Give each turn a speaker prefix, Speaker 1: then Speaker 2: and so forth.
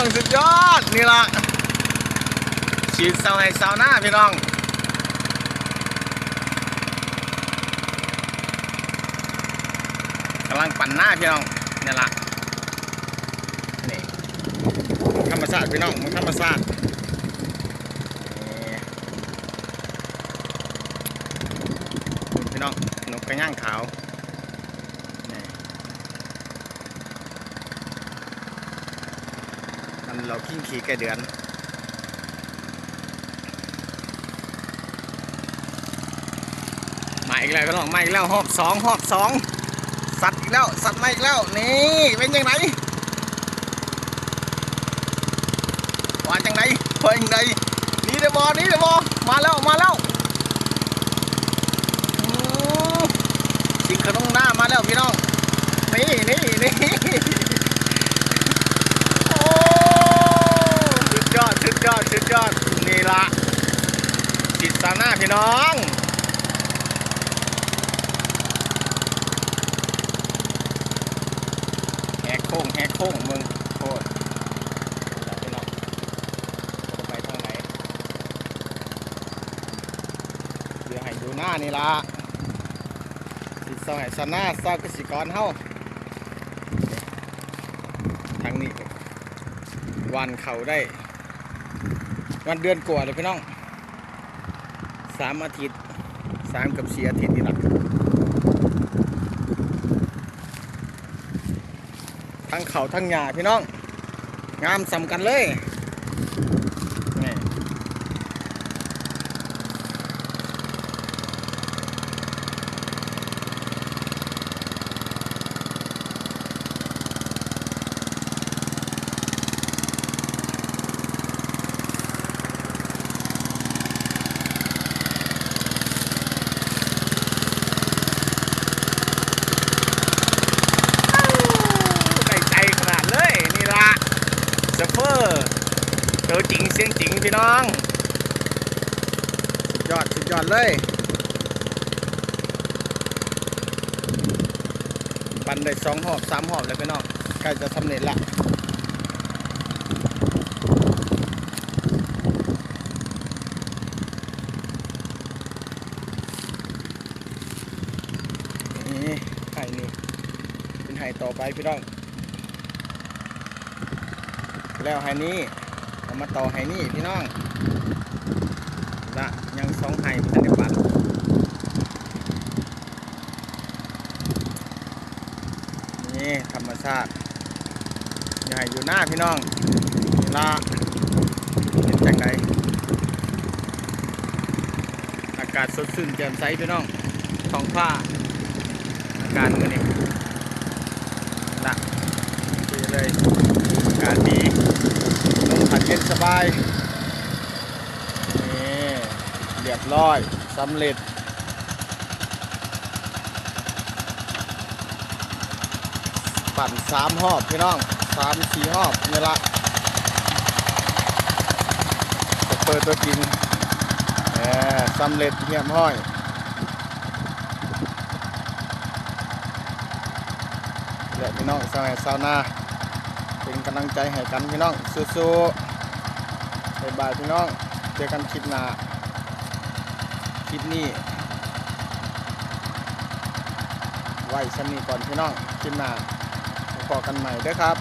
Speaker 1: องสุดยอดนี่ละฉีดเสาให้เสาหน้าพี่น้องกำลังปั่นหน้าพี่น้องนี่ละนี่ธรรมชาติพี่น้องมันธรรมชาตินี่พี่น้องนกกระย่างขาวันเรากิ้งขี่แกเดือนมาอีกแล้วก็ลองมาอีกแล้วหอบสองหอบสองสัตว์อีกแล้วสัตว์มาอีกแล้วนี่เป็นยังไงว่าจังไงเป็นยังไงนี่เดบอนี่เดบอมาแล้วมาแล้วสิงขนงหน้ามาแล้วพี่น้องนี่นี่นี่ โอ้สุดยอด สุดยอดสุดยอดนี่ละจิดตาหน้าพี่น้องแหกโค้งแหกโค้งมึงโคตรพี่น้องไปทางไหนเดี๋ยวให้ดูหน้านี่ละจิตสาหสาหน้าซากกสิกรเฮาทางนี้วันเขาได้ วันเดือนกว่าเลยพี่น้องสามอาทิตย์สามกับสี่อาทิตย์นี่แหละทั้งเขาทั้งหญ้าพี่น้อง งามสำกันเลยนี่ได้ใจขนาดเลยนี่ละเซฟเฟอร์ตั วจริงเสียงจริงพี่น้อง สุดยอดสุดยอดเลย ปันได้สองหอบสามหอบแล้วพี่น้องใกล้จะสำเร็จละนี่ไห่นี่เป็นไห่ต่อไปพี่น้อง แล้วไห่นี้ เอามาต่อไห่นี่พี่น้องละยังสองไห่มันจะปันนี่ธรรมชาติใหญ่อยู่หน้าพี่น้องละเป็นจังไดอากาศสดชื่นแจ่มใสพี่น้องท้องฟ้าอากาศมือนี้ละดีเลยอากาศดีลม เย็นสบาย นี่ เรียบร้อยสำเร็จ ปั่นสามหอบพี่น้องสามสี่หอบนี่ละจะเปิดตัวจริงเออสำเร็จเรียบร้อยเดี๋ยวพี่น้องสาวสาวนาเป็นกำลังใจให้กันพี่น้องสู้ๆ บ๊ายบายพี่น้อง เจอกันคลิปหน้า คลิปนี้ ไว้ชั้นนี้ก่อนพี่น้อง คลิปหน้าพบกันใหม่เด้อครับ